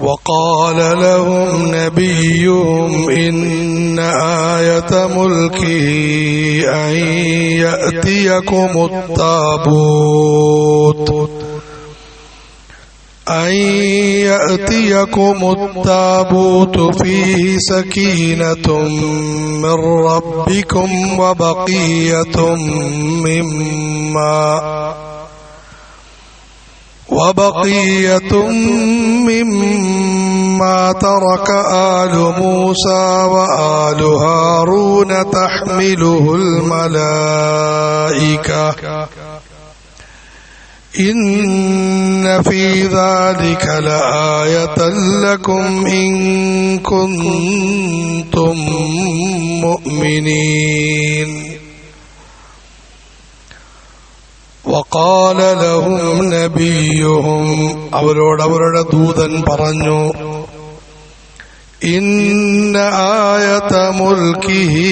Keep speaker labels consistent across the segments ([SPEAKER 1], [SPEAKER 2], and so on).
[SPEAKER 1] وقال لهم نبيهم إن آية ملكه أن يأتيكم التابوت أن يأتيكم التابوت فيه سكينة من ربكم وبقية مما وبقية مما ترك آل موسى وآل هارون تحمله الملائكة. إن في ذلك لآية لكم إن كنتم مؤمنين. വക്കാലലഹും നബിയുഹും അവരോട് അവരുടെ ദൂതൻ പറഞ്ഞു ഇന്ന ആയത മുൽക്കിഹി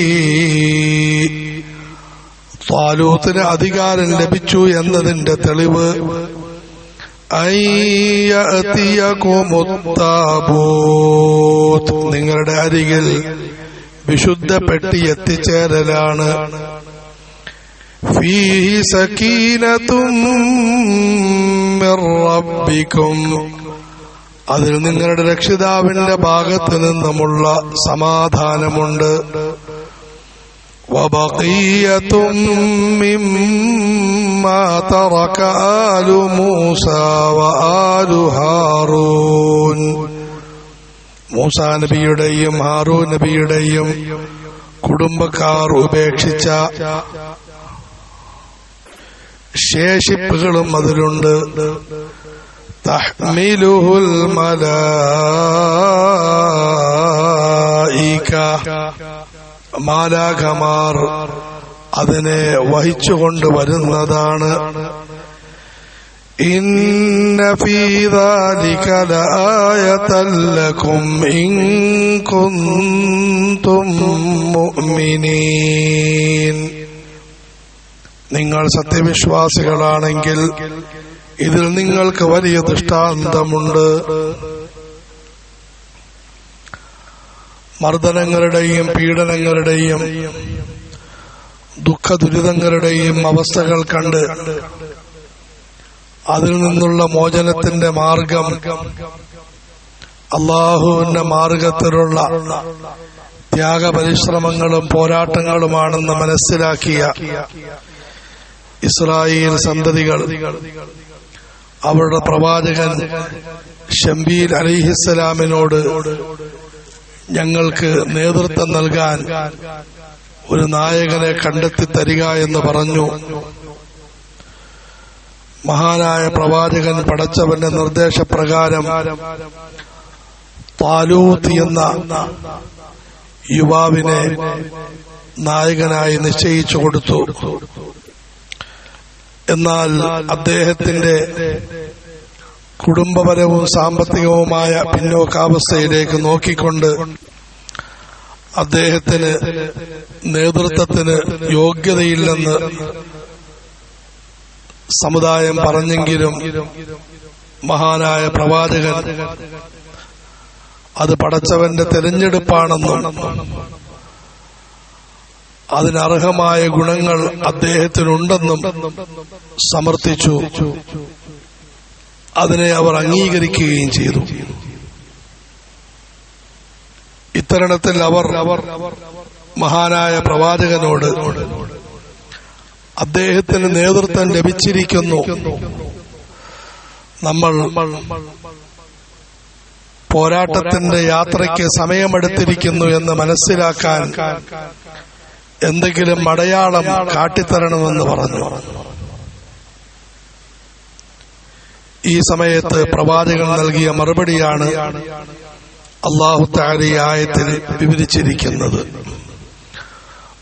[SPEAKER 1] താലൂത്തിന് അധികാരം ലഭിച്ചു എന്നതിന്റെ തെളിവ് നിങ്ങളുടെ അരികിൽ വിശുദ്ധ പെട്ടി എത്തിച്ചേരലാണ്. ഫീഹി സക്കീനത്തും മിർ റബ്ബിക്കും അതിൽ നിങ്ങളുടെ രക്ഷിതാവിന്റെ ഭാഗത്ത് നിന്നുമുള്ള സമാധാനമുണ്ട് وبقية مما ترك آل موسى وآل هارون മൂസ നബിയുടെയും ഹാറൂ നബിയുടെയും കുടുംബക്കാർ ഉപേക്ഷിച്ച ശേഷിപ്പുകളും അതിലുണ്ട്. തഹ്മിലുഹുൽ മലായിക. മാലാഖമാർ അതിനെ വഹിച്ചുകൊണ്ട് വരുന്നതാണ്. ഇന്ന ഇങ്കുന്തും മുഅ്മിനീൻ. നിങ്ങൾ സത്യവിശ്വാസികളാണെങ്കിൽ ഇതിൽ നിങ്ങൾക്ക് വലിയ ദൃഷ്ടാന്തമുണ്ട്. മർദ്ദനങ്ങളുടെയും പീഡനങ്ങളുടെയും ദുഃഖ ദുരിതങ്ങളുടെയും അവസ്ഥകൾ കണ്ട് അതിൽ നിന്നുള്ള മോചനത്തിന്റെ മാർഗം അള്ളാഹുവിന്റെ മാർഗത്തിലുള്ള ത്യാഗപരിശ്രമങ്ങളും പോരാട്ടങ്ങളുമാണെന്ന് മനസ്സിലാക്കിയ ഇസ്രായേൽ സന്തതികൾ അവരുടെ പ്രവാചകൻ ഷംബീൽ അലിഹിസ്സലാമിനോട് ഞങ്ങൾക്ക് നേതൃത്വം നൽകാൻ ഒരു നായകനെ കണ്ടെത്തി തരിക എന്ന് പറഞ്ഞു. മഹാനായ പ്രവാചകൻ പടച്ചവന്റെ നിർദ്ദേശപ്രകാരം താലൂത്ത് എന്ന യുവാവിനെ നായകനായി നിശ്ചയിച്ചു കൊടുത്തു. എന്നാൽ അദ്ദേഹത്തിന്റെ കുടുംബപരവും സാമ്പത്തികവുമായ പിന്നോക്കാവസ്ഥയിലേക്ക് നോക്കിക്കൊണ്ട് അദ്ദേഹത്തിന് നേതൃത്വത്തിന് യോഗ്യതയില്ലെന്ന് സമുദായം പറഞ്ഞെങ്കിലും മഹാനായ പ്രവാചകൻ അത് പടച്ചവന്റെ തെരഞ്ഞെടുപ്പാണെന്നും അതിനർഹമായ ഗുണങ്ങൾ അദ്ദേഹത്തിനുണ്ടെന്നും സമർത്ഥിച്ചു. അതിനെ അവർ അംഗീകരിക്കുകയും ചെയ്തു. ഇത്തരണത്തിൽ അവർ മഹാനായ പ്രവാചകനോട് അദ്ദേഹത്തിന് നേതൃത്വം ലഭിച്ചിരിക്കുന്നു. നമ്മൾ പോരാട്ടത്തിന്റെ യാത്രയ്ക്ക് സമയമെടുത്തിരിക്കുന്നു എന്ന് മനസ്സിലാക്കാൻ എന്തെങ്കിലും അടയാളം കാട്ടിത്തരണമെന്ന് പറഞ്ഞു ഈ സമയത്ത് പ്രവാചകൻ നൽകിയ മറുപടിയാണ് അള്ളാഹു താരി ആയത്തിൽ വിവരിച്ചിരിക്കുന്നത്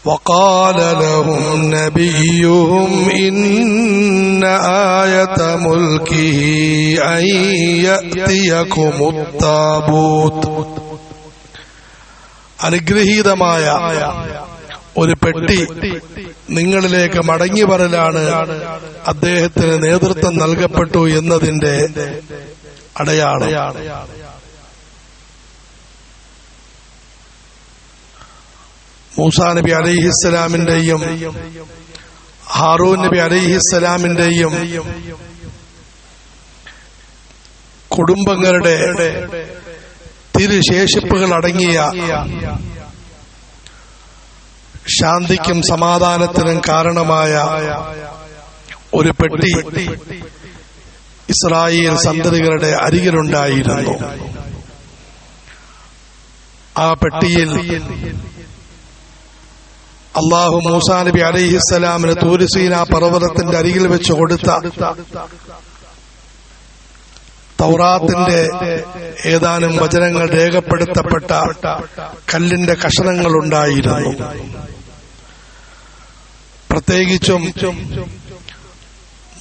[SPEAKER 1] وقال لهم نبيهم إن آية ملكه أن يأتيكم التابوت അനുഗ്രഹീതമായ ഒരു പെട്ടി നിങ്ങളിലേക്ക് മടങ്ങി വരലാണ് അദ്ദേഹത്തിന് നേതൃത്വം നൽകപ്പെട്ടു എന്നതിന്റെ അടയാളം. മൂസാ നബി അലൈഹിസ്സലാമിന്റെയും ഹാറൂൻ നബി അലൈഹിസ്സലാമിന്റെയും കുടുംബങ്ങളുടെ തിരുശേഷിപ്പുകൾ അടങ്ങിയ ശാന്തിക്കും സമാധാനത്തിനും കാരണമായ ഒരു പെട്ടി ഇസ്രായേൽ സന്തതികളുടെ അരികിലുണ്ടായിരുന്നു. ആ പെട്ടിയിൽ അള്ളാഹു മൂസാ നബി അലൈഹിസ്സലാമിന് തൂരിസീന പർവതത്തിന്റെ അരികിൽ വെച്ച് കൊടുത്ത തൗറാത്തിന്റെ ഏതാനും വചനങ്ങൾ രേഖപ്പെടുത്തപ്പെട്ട കല്ലിന്റെ കഷണങ്ങൾ ഉണ്ടായിരുന്നു പ്രത്യേകിച്ചും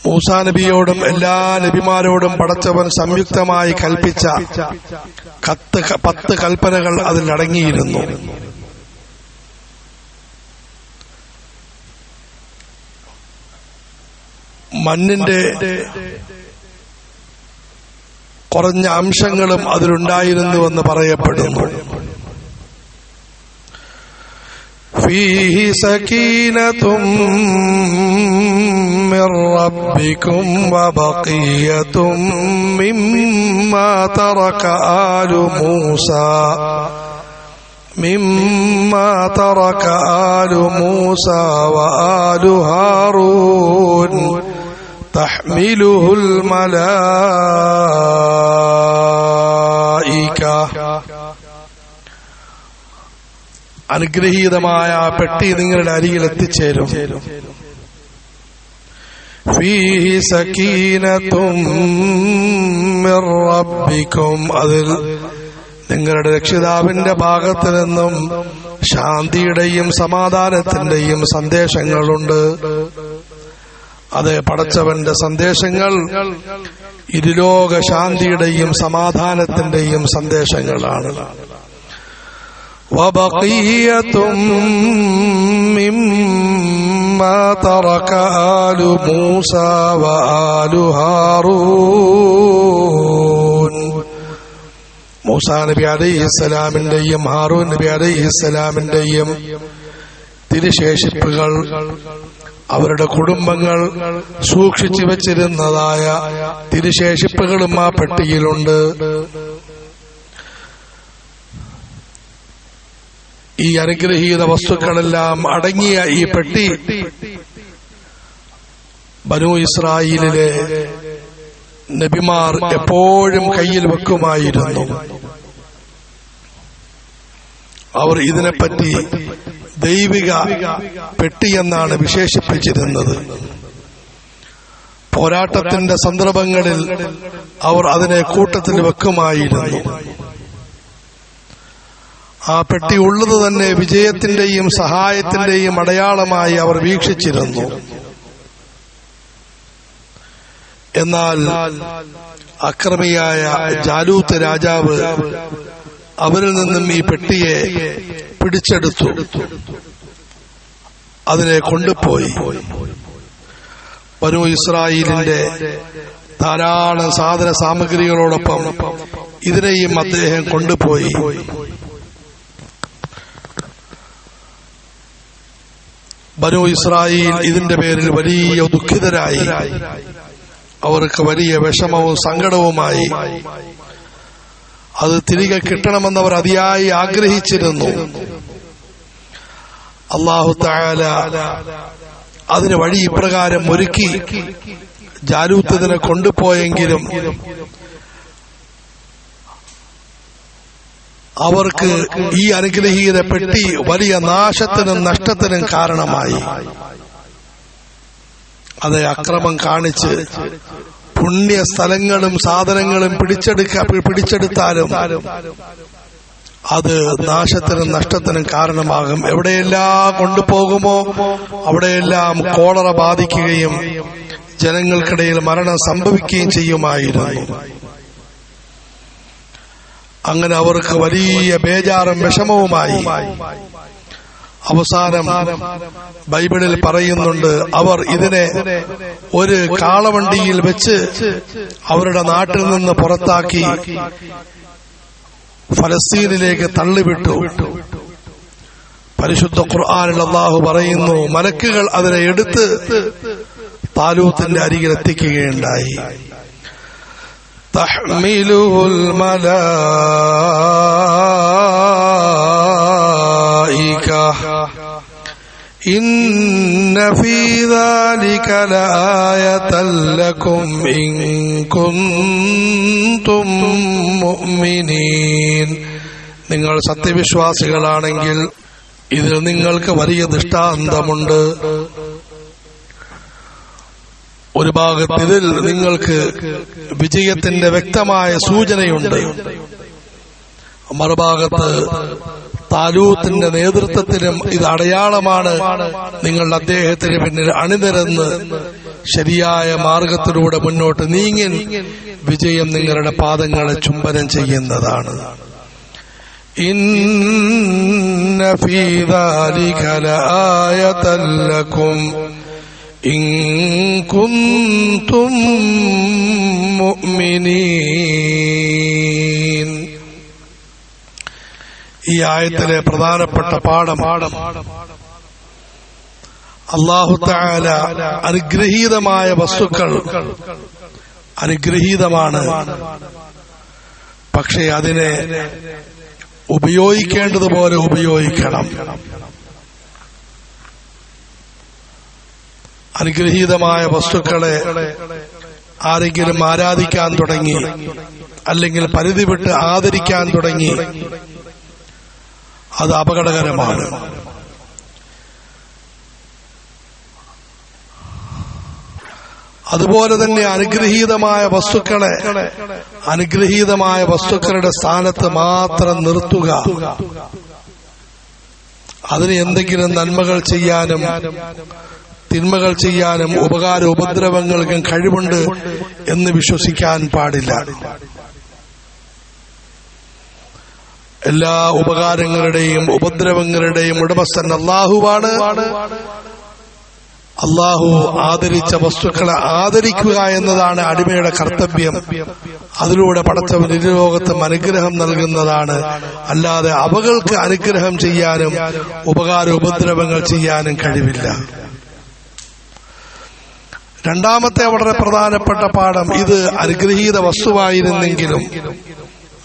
[SPEAKER 1] മൂസാ നബിയോടും എല്ലാ നബിമാരോടും പടച്ചവൻ സംയുക്തമായി കൽപ്പിച്ച കത്ത് പത്ത് കൽപ്പനകൾ അതിൽ അടങ്ങിയിരുന്നു. മണ്ണിന്റെ കുറഞ്ഞ അംശങ്ങളും അതിലുണ്ടായിരുന്നുവെന്ന് പറയപ്പെടുന്നു. فيه سكينة من ربكم وبقية مما ترك آل موسى مما ترك آل موسى وآل هارون تحمله الملائكة അനുഗ്രഹീതമായ ആ പെട്ടി നിങ്ങളുടെ അരികിൽ എത്തിച്ചേരും. അതിൽ നിങ്ങളുടെ രക്ഷിതാവിന്റെ ഭാഗത്ത് നിന്നും ശാന്തിയുടെയും സമാധാനത്തിന്റെയും സന്ദേശങ്ങളുണ്ട്. അതെ പടച്ചവന്റെ സന്ദേശങ്ങൾ ഇരുലോക ശാന്തിയുടെയും സമാധാനത്തിന്റെയും സന്ദേശങ്ങളാണ്. وبقية مما ترك آل موسى وآل هارون മൂസാ നബി അലൈഹിസ്സലാമിന്റെയും ഹാറൂൻ നബി അലൈഹിസ്സലാമിന്റെയും തിരുശേഷിപ്പുകൾ അവരുടെ കുടുംബങ്ങൾ സൂക്ഷിച്ചു വച്ചിരുന്നതായ തിരുശേഷിപ്പുകളും ആ പെട്ടിയിലുണ്ട് ഈ അനുഗ്രഹീത വസ്തുക്കളെല്ലാം അടങ്ങിയ ഈ പെട്ടി ബനു ഇസ്രായേലിലെ നബിമാർ എപ്പോഴും കയ്യിൽ വെക്കുമായിരുന്നു. അവർ ഇതിനെപ്പറ്റി ദൈവിക പെട്ടി എന്നാണ് വിശേഷിപ്പിച്ചിരുന്നത്. പോരാട്ടത്തിന്റെ സന്ദർഭങ്ങളിൽ അവർ അതിനെ കൂട്ടത്തിൽ വെക്കുമായിരുന്നു. ആ പെട്ടി ഉള്ളത് തന്നെ വിജയത്തിന്റെയും സഹായത്തിന്റെയും അടയാളമായി അവർ വീക്ഷിച്ചിരുന്നു. എന്നാൽ അക്രമിയായ ജാലൂത്ത് രാജാവ് അവരിൽ നിന്നും ഈ പെട്ടിയെ പിടിച്ചെടുത്തു. അതിനെ കൊണ്ടുപോയി. ബനു ഇസ്രായേലിന്റെ ധാരാളം സാധന സാമഗ്രികളോടൊപ്പം ഇതിനെയും അദ്ദേഹം കൊണ്ടുപോയി. ബനു ഇസ്രായേൽ ഇതിന്റെ പേരിൽ വലിയ ദുഃഖിതരായി. അവർക്ക് വലിയ വിഷമവും സങ്കടവുമായി. അത് തിരികെ അവർ അതിയായി ആഗ്രഹിച്ചിരുന്നു. അള്ളാഹു താല അതിന് വഴി ഇപ്രകാരം ഒരുക്കി ജാലൂത്തതിനെ കൊണ്ടുപോയെങ്കിലും അവർക്ക് ഈ അനുഗ്രഹീത പെട്ടി വലിയ നാശത്തിനും നഷ്ടത്തിനും കാരണമായി. അത് അക്രമം കാണിച്ച് പുണ്യ സ്ഥലങ്ങളും സാധനങ്ങളും പിടിച്ചെടുക്ക പിടിച്ചെടുത്താലും അത് നാശത്തിനും നഷ്ടത്തിനും കാരണമാകും. എവിടെയെല്ലാം കൊണ്ടുപോകുമോ? അവിടെയെല്ലാം കോളറ ബാധിക്കുകയും ജനങ്ങൾക്കിടയിൽ മരണം സംഭവിക്കുകയും ചെയ്യുമായിരുന്നു. അങ്ങനെ അവർക്ക് വലിയ ബേജാറും വിഷമവുമായി. അവസാനം ബൈബിളിൽ പറയുന്നുണ്ട് അവർ ഇതിനെ ഒരു കാളവണ്ടിയിൽ വെച്ച് അവരുടെ നാട്ടിൽ നിന്ന് പുറത്താക്കി ഫലസ്തീനിലേക്ക് തള്ളിവിട്ടു. പരിശുദ്ധ ഖുർആാനിൽ അള്ളാഹു പറയുന്നു മലക്കുകൾ അതിനെ എടുത്ത് താലൂത്തിന്റെ അരികിൽ എത്തിക്കുകയുണ്ടായി. تحمله الملائكة إن في ذلك لآية لكم إن كنتم مؤمنين നിങ്ങൾ സത്യവിശ്വാസികളാണെങ്കിൽ ഇതിൽ നിങ്ങൾക്ക് വലിയ ദൃഷ്ടാന്തമുണ്ട് ഒരു ഭാഗത്ത് ഇതിൽ നിങ്ങൾക്ക് വിജയത്തിന്റെ വ്യക്തമായ സൂചനയുണ്ട്. മറുഭാഗത്ത് താലൂത്തിന്റെ നേതൃത്വത്തിലും ഇത് അടയാളമാണ്. നിങ്ങൾ അദ്ദേഹത്തിന് പിന്നിൽ അണിനിരന്ന് ശരിയായ മാർഗത്തിലൂടെ മുന്നോട്ട് നീങ്ങി വിജയം നിങ്ങളുടെ പാദങ്ങളെ ചുംബനം ചെയ്യുന്നതാണ്. ഇന്ന ഫീ إن كنتم مؤمنين ഈ ആയത്തിലെ പ്രധാനപ്പെട്ട പാഠം അള്ളാഹു താല അനുഗ്രഹീതമായ വസ്തുക്കൾ അനുഗ്രഹീതമാണ് പക്ഷേ അതിനെ ഉപയോഗിക്കേണ്ടതുപോലെ ഉപയോഗിക്കണം അനുഗ്രഹീതമായ വസ്തുക്കളെ ആരെങ്കിലും ആരാധിക്കാൻ തുടങ്ങി അല്ലെങ്കിൽ പരിധി വിട്ട് ആദരിക്കാൻ തുടങ്ങി അത് അപകടകരമാണ്. അതുപോലെ തന്നെ അനുഗ്രഹീതമായ വസ്തുക്കളെ അനുഗ്രഹീതമായ വസ്തുക്കളുടെ സ്ഥാനത്ത് മാത്രം നിർത്തുക. അതിന് എന്തെങ്കിലും നന്മകൾ ചെയ്യാനും തിന്മകൾ ചെയ്യാനും ഉപകാര ഉപദ്രവങ്ങൾക്കും കഴിവുണ്ട് എന്ന് വിശ്വസിക്കാൻ പാടില്ല. എല്ലാ ഉപകാരങ്ങളുടെയും ഉപദ്രവങ്ങളുടെയും ഉടമസ്ഥൻ അള്ളാഹുവാണ്. അള്ളാഹു ആദരിച്ച വസ്തുക്കളെ ആദരിക്കുക എന്നതാണ് അടിമയുടെ കർത്തവ്യം. അതിലൂടെ പടച്ചവൻ ഇരുലോകത്തും അനുഗ്രഹം നൽകുന്നതാണ്. അല്ലാതെ അവകൾക്ക് അനുഗ്രഹം ചെയ്യാനും ഉപകാര ഉപദ്രവങ്ങൾ ചെയ്യാനും കഴിവില്ല. രണ്ടാമത്തെ വളരെ പ്രധാനപ്പെട്ട പാഠം. ഇത് അനുഗ്രഹീത വസ്തുവായിരുന്നെങ്കിലും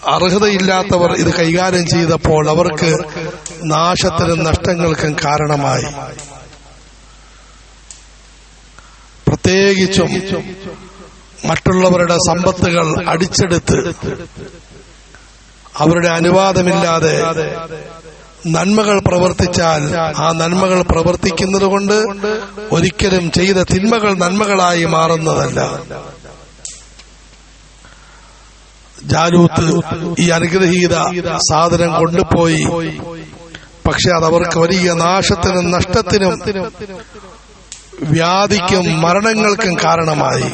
[SPEAKER 1] അർഹതയില്ലാത്തവർ ഇത് കൈകാര്യം ചെയ്തപ്പോൾ അവർക്ക് നാശത്തിനും നഷ്ടങ്ങൾക്കും കാരണമായി. പ്രത്യേകിച്ചും മറ്റുള്ളവരുടെ സമ്പത്തുകൾ അടിച്ചെടുത്ത് അവരുടെ അനുവാദമില്ലാതെ നന്മകൾ പ്രവർത്തിച്ചാൽ ആ നന്മകൾ പ്രവർത്തിക്കുന്നത് കൊണ്ട് ഒരിക്കലും ചെയ്ത തിന്മകൾ നന്മകളായി മാറുന്നതല്ല. ജാലൂത്ത് ഈ അനുഗ്രഹീത സാധനം കൊണ്ടുപോയി. പക്ഷെ അത് അവർക്ക് വലിയ നാശത്തിനും നഷ്ടത്തിനും വ്യാധിക്കും മരണങ്ങൾക്കും കാരണമായി.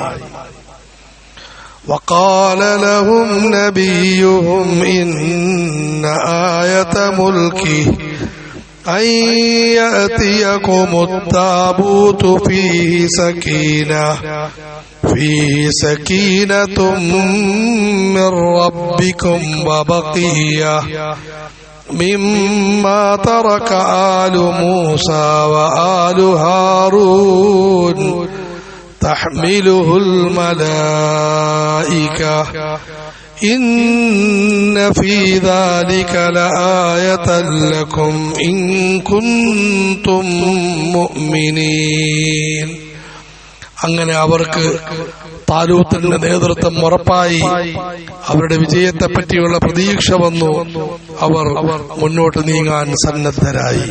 [SPEAKER 1] وقال لهم نبيهم إن آية ملكه أن يأتيكم التابوت فيه سكينة فيه سكينة من ربكم وبقية مما ترك آل موسى وآل هارون. تحمله الملائكة إن في ذلك لآية لكم إن كنتم مؤمنين അങ്ങനെ അവർക്ക് താലൂത്തിന്റെ നേതൃത്വം ഉറപ്പായി അവരുടെ വിജയത്തെ പറ്റിയുള്ള പ്രതീക്ഷ വന്നു അവർ മുന്നോട്ട് നീങ്ങാൻ സന്നദ്ധരായി